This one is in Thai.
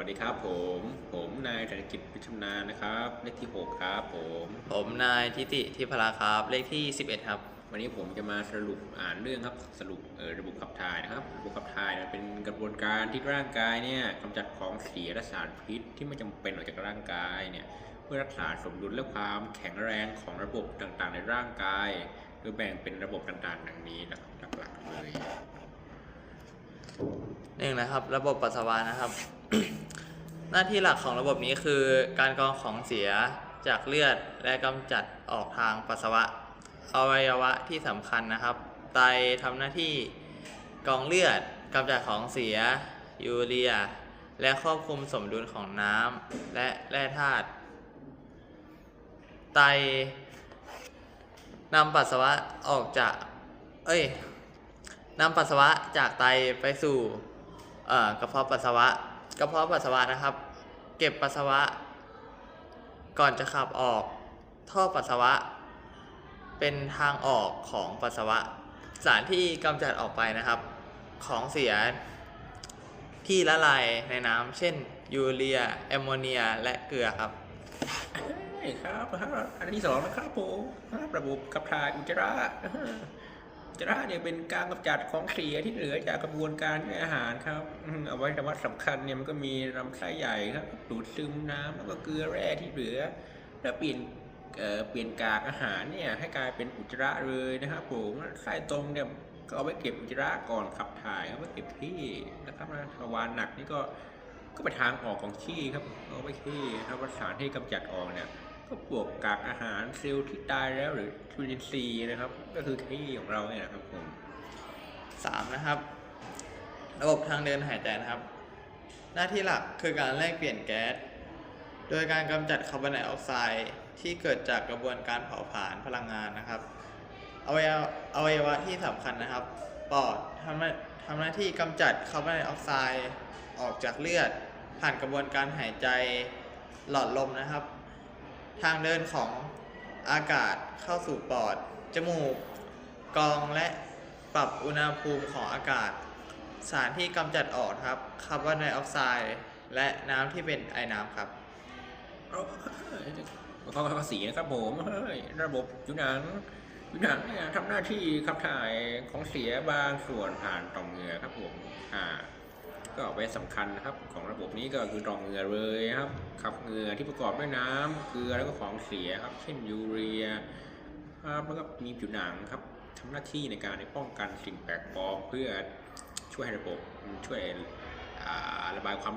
วัสดีครับผม ผมนายธนกิจพิชำนาญนะครับ เลขที่ 6 ครับผม ผมนายทิติทิพราครับ เลขที่ 11 ครับ วันนี้ผมจะมาสรุปอ่านเรื่องครับสรุปเออระบบขับถ่ายนะครับระบบขับถ่ายเนี่ยเป็นกระบวนการที่ร่างกายเนี่ยกำจัดของเสียและสารพิษที่ไม่จำเป็นออกจากร่างกายเนี่ยเพื่อรักษาสมดุลและความแข็งแรงของระบบต่างๆ ในร่างกายโดยแบ่งเป็นระบบต่างๆดังนี้นะครับหลักๆเลย หนึ่งนะครับ ระบบปัสสาวะนะครับ หน้าที่หลักของระบบนี้คือการกรองของเสียจากเลือดและกำจัดออกทางปัสสาวะ อวัยวะที่สำคัญนะครับ ไตทำหน้าที่กรองเลือดกำจัดของเสีย ยูเรีย และควบคุมสมดุลของน้ำและแร่ธาตุไตนำปัสสาวะออกจาก เอ้ยนำปัสสาวะจากไตไปสู่ กระเพาะปัสสาวะ กระเพาะปัสสาวะนะครับ เก็บปัสสาวะ ก่อนจะขับออก ท่อปัสสาวะ เป็นทางออกของปัสสาวะ สารที่กำจัดออกไปนะครับ ของเสียที่ละลายในน้ำเช่น ยูเรีย แอมโมเนีย และเกลือครับครับ อันที่สองนะครับผมครับระบบขับถ่ายอุจจาระ จจาระเนี่ยเป็นการกำจัดของเสียที่เหลือจากกระบวนการย่อยอาหารครับอืมเอาไว้แต่ว่าสำคัญเนี่ยมันก็มีลำไส้ใหญ่ครับดูดซึมน้ำแล้วก็เกลือแร่ที่เหลือ แล้วเปลี่ยนเอ่อเปลี่ยนกากอาหารเนี่ยให้กลายเป็นอุจจาระเลยนะครับผมไส้ตรงเนี่ยก็เอาไว้เก็บอุจจาระก่อนขับถ่ายเอาไว้เก็บที่นะครับนะทวารหนักนี่ก็ก็ไปทางออกของขี้ครับเอาไปขี้ถ้าว่าสารที่กำจัดออกเนี่ย ก็บวกกากอาหารเซลล์ที่ตายแล้วหรือจุลินทรีย์นะครับ ก็คือขี้ของเราเนี่ยนะครับผม3นะครับ ระบบทางเดินหายใจนะครับ หน้าที่หลักคือการแลกเปลี่ยนแก๊สโดยการกำจัดคาร์บอนไดออกไซด์ที่เกิดจากกระบวนการเผาผลาญพลังงานนะครับอวัยวะอวัยวะที่สำคัญนะครับ ปอดทำทำหน้าที่กำจัดคาร์บอนไดออกไซด์ออกจากเลือด ผ่านกระบวนการหายใจหลอดลมนะครับ ทางเดินของอากาศเข้าสู่ปอด จมูกกรองและปรับอุณหภูมิของอากาศ สารที่กำจัดออกครับคาร์บอนไดออกไซด์และน้ำที่เป็นไอน้ำครับเอาเขาเขาสีนะครับผมเฮ้ยระบบผิวหนังผิวหนังเนี่ยทำหน้าที่ขับถ่ายของเสียบางส่วนผ่านต่อมเหงื่อครับผมอ่า ก็ไว้สำคัญนะครับของระบบนี้ก็คือตองเหงื่อเลยครับขับเหงื่อที่ประกอบด้วยน้ำเกลือแล้วก็ของเสียครับ เช่นยูเรียครับแล้วก็มีผิวหนังครับทำหน้าที่ในการป้องกันสิ่งแปลกปลอมเพื่อช่วยให้ระบบช่วยระบายความ